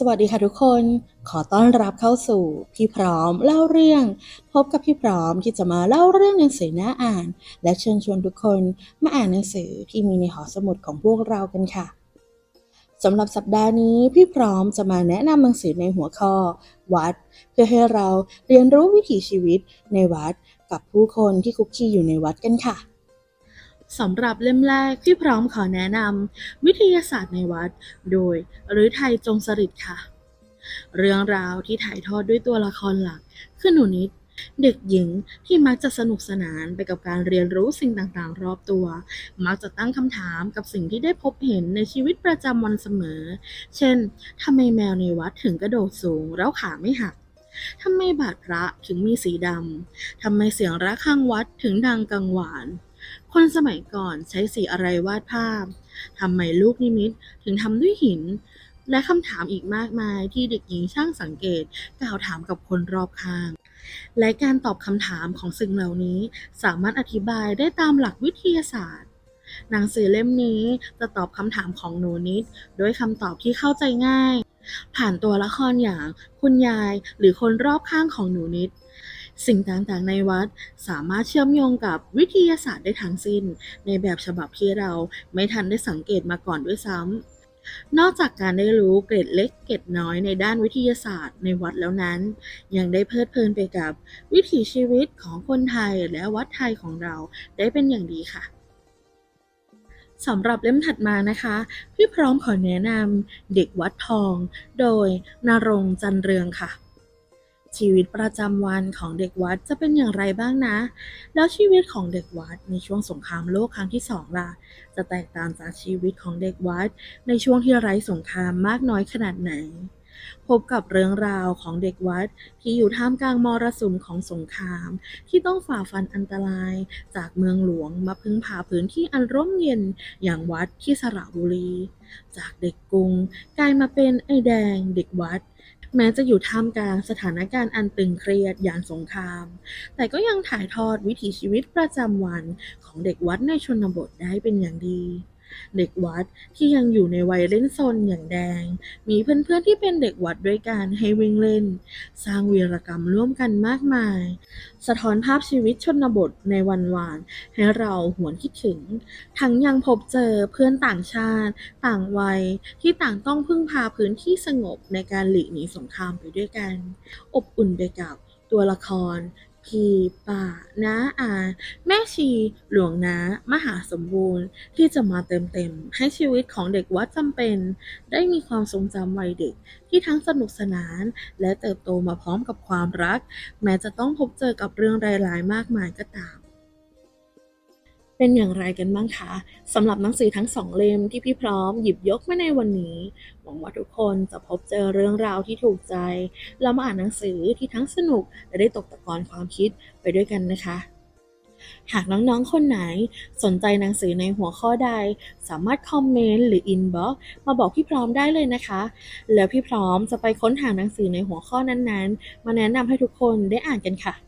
สวัสดีค่ะทุกคน ขอต้อนรับเข้าสู่พี่พร้อมเล่าเรื่อง พบกับพี่พร้อมที่จะมาเล่าเรื่องหนังสือน่าอ่าน และเชิญชวนทุกคนมาอ่านหนังสือที่มีในหอสมุดของพวกเรากันค่ะสำหรับสัปดาห์นี้พี่พร้อมจะมาแนะนำหนังสือในหัวข้อ วัด เพื่อให้เราเรียนรู้วิถีชีวิตในวัดกับผู้คนที่คุกคีอยู่ในวัดกันค่ะ สำหรับเล่มแรกที่พร้อมขอแนะนำวิทยาศาสตร์ในวัด โดยฤทัยจงสฤษดิ์ค่ะ เรื่องราวที่ถ่ายทอดด้วยตัวละครหลักคือหนูนิด เด็กหญิงที่มักจะสนุกสนานไปกับการเรียนรู้สิ่งต่างๆ รอบตัว มักจะตั้งคำถามกับสิ่งที่ได้พบเห็นในชีวิตประจำวันเสมอ เช่นทำไมแมวในวัดถึงกระโดดสูงแล้วขาไม่หักทำไมบาทพระถึงมีสีดำ ทำไมเสียงระฆังวัดถึงดังกังวาน คนสมัยก่อนใช้สีอะไรวาดภาพ ทำไมลูกนิมิตถึงทำด้วยหิน และคำถามอีกมากมายที่เด็กหญิงช่างสังเกตกล่าวถามกับคนรอบข้าง และการตอบคำถามของสิ่งเหล่านี้สามารถอธิบายได้ตามหลักวิทยาศาสตร์หนังสือเล่มนี้จะตอบคำถามของหนูนิดด้วยคำตอบที่เข้าใจง่าย ผ่านตัวละครอย่างคุณยายหรือคนรอบข้างของหนูนิด สิ่งต่างๆในวัดสามารถเชื่อมโยงกับวิทยาศาสตร์ได้ทั้งสิ้น ในแบบฉบับที่เราไม่ทันได้สังเกตมาก่อนด้วยซ้ำนอกจากการได้รู้เกร็ดเล็กเกร็ดน้อยในด้านวิทยาศาสตร์ในวัดแล้วนั้น ยังได้เพลิดเพลินไปกับวิถีชีวิตของคนไทยและวัดไทยของเราได้เป็นอย่างดีค่ะสำหรับเล่มถัดมานะคะ พี่พร้อมขอแนะนำเด็กวัดทอง โดยนรงจันเรืองค่ะ ชีวิตประจำวันของเด็กวัดจะเป็นอย่างไรบ้างนะ แล้วชีวิตของเด็กวัดในช่วงสงครามโลกครั้งที่สองล่ะ จะแตกต่างจากชีวิตของเด็กวัดในช่วงที่ไร้สงครามมากน้อยขนาดไหน พบกับเรื่องราวของเด็กวัดที่อยู่ท่ามกลางมรสุมของสงคราม ที่ต้องฝ่าฟันอันตรายจากเมืองหลวงมาพึ่งพาพื้นที่อันร่มเย็นอย่างวัดที่สระบุรี จากเด็กกรุงกลายมาเป็นไอแดงเด็กวัดแม้จะอยู่ท่ามกลางสถานการณ์อันตึงเครียดอย่างสงคราม แต่ก็ยังถ่ายทอดวิถีชีวิตประจำวันของเด็กวัดในชนบทได้เป็นอย่างดี เด็กวัดที่ยังอยู่ในวัยเล่นซนอย่างแดง มีเพื่อนๆที่เป็นเด็กวัดด้วยกันให้วิ่งเล่น สร้างวีรกรรมร่วมกันมากมาย สะท้อนภาพชีวิตชนบทในวันวาน ให้เราหวนคิดถึง ทั้งยังพบเจอเพื่อนต่างชาติ ต่างวัยที่ต่างต้องพึ่งพาพื้นที่สงบในการหลีกหนีสงครามไปด้วยกัน อบอุ่นไปกับตัวละคร พี่ป่าน้าอาแม่ชี หลวงน้า มหาสมบูรณ์ ที่จะมาเติมเต็ม ให้ชีวิตของเด็กวัดจำเป็น ได้มีความทรงจำวัยเด็ก ที่ทั้งสนุกสนาน และเติบโตมาพร้อมกับความรัก แม้จะต้องพบเจอกับเรื่องร้ายๆมากมายก็ตาม เป็นอย่างไรกันบ้างคะสำหรับหนังสือทั้งสองเล่มที่พี่พร้อมหยิบยกมาในวันนี้ หวังว่าทุกคนจะพบเจอเรื่องราวที่ถูกใจแล้วมาอ่านหนังสือที่ทั้งสนุกและได้ตกตะกอนความคิดไปด้วยกันนะคะ หากน้องๆ คนไหนสนใจหนังสือในหัวข้อใด สามารถคอมเมนต์หรืออินบ็อกมาบอกพี่พร้อมได้เลยนะคะ แล้วพี่พร้อมจะไปค้นหาหนังสือในหัวข้อนั้นๆ มาแนะนำให้ทุกคนได้อ่านกันค่ะ